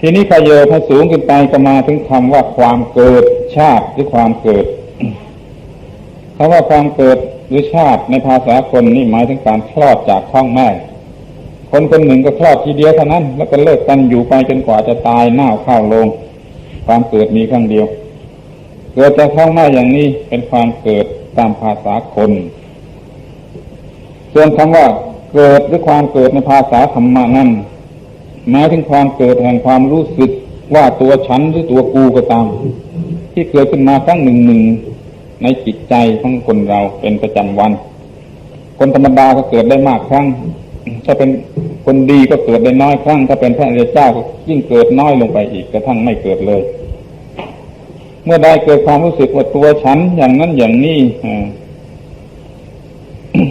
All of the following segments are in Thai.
ทีนี้ขยเยพอสูงขึ้นไปก็มาถึงคำว่าความเกิดชาติหรือความเกิดคำว่าความเกิดหรือชาติในภาษาคนนี่หมายถึงการคลอดจากท้องแม่ คนคนหนึ่งก็คลอดทีเดียวเท่านั้น แล้วก็เลิกกันอยู่ไปจนกว่าจะตายหน้าเข้าลง ความเกิดมีครั้งเดียว เกิดจากท้องแม่อย่างนี้เป็นความเกิดตามภาษาคน ส่วนคำว่าเกิดหรือความเกิดในภาษาธรรมะนั้น หมายถึงความเกิดแห่งความรู้สึกว่าตัวฉันหรือตัวกูก็ตาม ที่เกิดขึ้นมาครั้งหนึ่งหนึ่งในจิตใจของคนเราเป็นประจำวัน คนธรรมดาก็เกิดได้มากครั้ง ถ้าเป็นคนดีก็เกิดได้น้อยครั้ง ถ้าเป็นพระอริยเจ้าก็ยิ่งเกิดน้อยลงไปอีกกระทั่งไม่เกิดเลย เมื่อได้เกิดความรู้สึกว่าตัวฉันอย่างนั้นอย่างนี้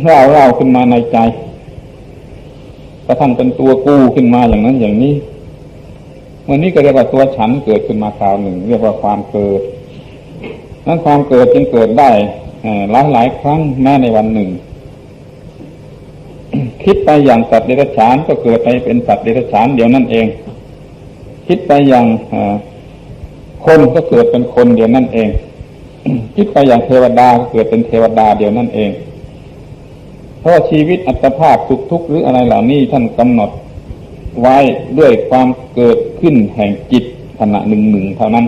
เล่าเล่าขึ้นมาในใจ กระทั่งเป็นตัวกู้ขึ้นมาอย่างนั้นอย่างนี้เมื่อนี้ก็เรียกว่าตัวฉันเกิดขึ้นมาคราวหนึ่ง เรียกว่าความเกิด นั้นความเกิดจึงเกิดได้หลายหลายครั้งแม้ในวันหนึ่ง คิดไปอย่างสัตว์เดรัจฉานก็เกิดไปเป็นสัตว์เดรัจฉานเดียวนั่นเอง คิดไปอย่างคนก็เกิดเป็นคนเดียวนั่นเอง คิดไปอย่างเทวดาก็เกิดเป็นเทวดาเดียวนั่นเอง ราะชีวิตอัตภาพสุขทุกข์หรืออะไรเหล่านี้ท่านกำหนดไว้ด้วยความเกิดขึ้นแห่งจิตขณะหนึ่งหนึ่งเท่านั้น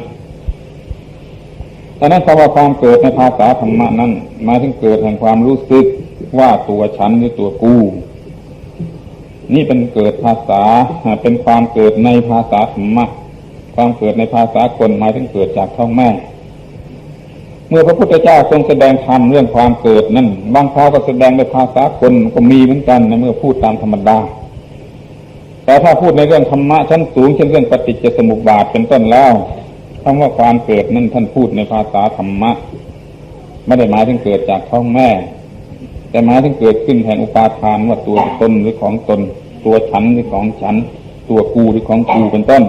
ดังนั้นคำว่าความเกิดในภาษาธรรมะนั้นหมายถึงเกิดแห่งความรู้สึกว่าตัวฉันหรือตัวกูนี่เป็นเกิดภาษาเป็นความเกิดในภาษาธรรมะความเกิดในภาษาคนหมายถึงเกิดจากท้องแม่ เมื่อพระพุทธเจ้าทรงแสดงธรรมเรื่องความเกิดนั้นบางคราวก็แสดงในภาษาคนก็มีเหมือนกันในเมื่อพูดตามธรรมดา แต่ถ้าพูดในเรื่องธรรมะชั้นสูงเช่นเรื่องปฏิจจสมุปบาทเป็นต้นแล้วคำว่าความเกิดนั้นท่านพูดในภาษาธรรมะ ไม่ได้หมายถึงเกิดจากท้องแม่ แต่หมายถึงเกิดขึ้นแห่งอุปาทานว่าตัวตนหรือของตน ตัวฉันหรือของฉัน ตัวกูหรือของกูเป็นต้น